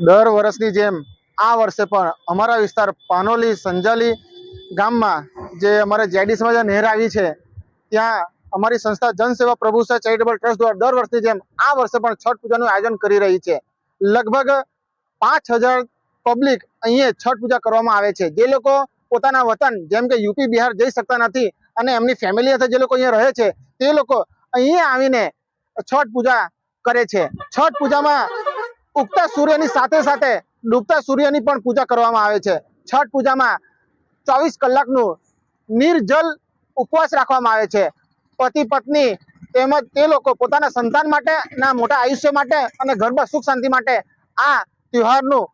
દર વર્ષની જેમ આ વર્ષે પણ અમારા વિસ્તાર પાનોલી સંજાલી ગામમાં જે અમારે જેડીસમાં જે નહેર આવી છે, ત્યાં અમારી સંસ્થા જનસેવા પ્રભુસા ચેરિટેબલ ટ્રસ્ટ દ્વારા દર વર્ષની જેમ આ વર્ષે પણ છઠ પૂજાનું આયોજન કરી રહી છે. લગભગ પાંચ પબ્લિક અહીંયા છઠ પૂજા કરવામાં આવે છે. જે લોકો પોતાના વતન, જેમ કે યુપી, બિહાર જઈ શકતા નથી અને એમની ફેમિલી સાથે જે લોકો અહીંયા રહે છે, તે લોકો અહીંયા આવીને છઠ પૂજા કરે છે. છઠ પૂજામાં ઉગતા સૂર્યની સાથે સાથે ડૂબતા સૂર્યની પણ પૂજા કરવામાં આવે છે. છઠ પૂજામાં ચોવીસ કલાકનું નિર્જલ ઉપવાસ રાખવામાં આવે છે. પતિ પત્ની તેમજ તે લોકો પોતાના સંતાન માટે ના મોટા આયુષ્ય માટે અને ઘરમાં સુખ શાંતિ માટે આ તહેવારનું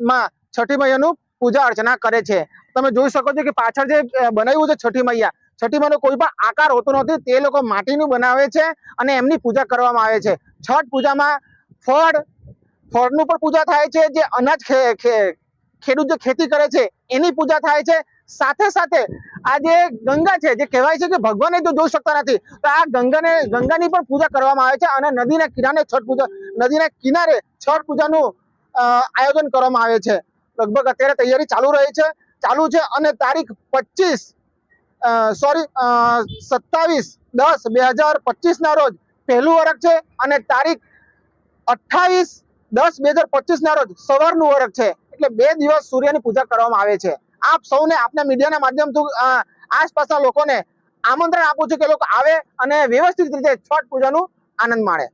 માં છઠ્ઠી મૈયાનું પૂજા અર્ચના કરે છે. તમે જોઈ શકો છો કે પાછળ જે બનાવ્યું છે છઠ્ઠી મૈયા, છઠ્ઠી મૈયાનો કોઈ પણ આકાર હોતો નથી. તે લોકો માટીનું બનાવે છે અને એમની પૂજા કરવામાં આવે છે. છઠ પૂજામાં ફળ, ફળનું પણ પૂજા થાય છે, જે અનાજ ખેડૂત જે ખેતી કરે છે, એની પૂજા થાય છે. સાથે સાથે આ જે ગંગા છે, જે કહેવાય છે કે ભગવાનને જો જોઈ શકતા નથી તો આ ગંગાને, ગંગાની પણ પૂજા કરવામાં આવે છે અને નદીના કિનારે છઠ પૂજા, નદીના કિનારે છઠ પૂજાનું આયોજન કરવામાં આવે છે. લગભગ અત્યારે તૈયારી ચાલુ રહી છે, ચાલુ છે અને તારીખ પચીસ સોરી સત્તાવીસ દસ બે હજાર પચીસના રોજ પહેલું વરખ છે અને તારીખ અઠ્ઠાવીસ, દસ, બે હજાર પચીસ ના રોજ સવારનું વર્ગ છે. એટલે બે દિવસ સૂર્યની પૂજા કરવામાં આવે છે. આપ સૌને આપના મીડિયાના માધ્યમથી આસપાસના લોકોને આમંત્રણ આપું છું કે લોકો આવે અને વ્યવસ્થિત રીતે છઠ પૂજાનું આનંદ માણે.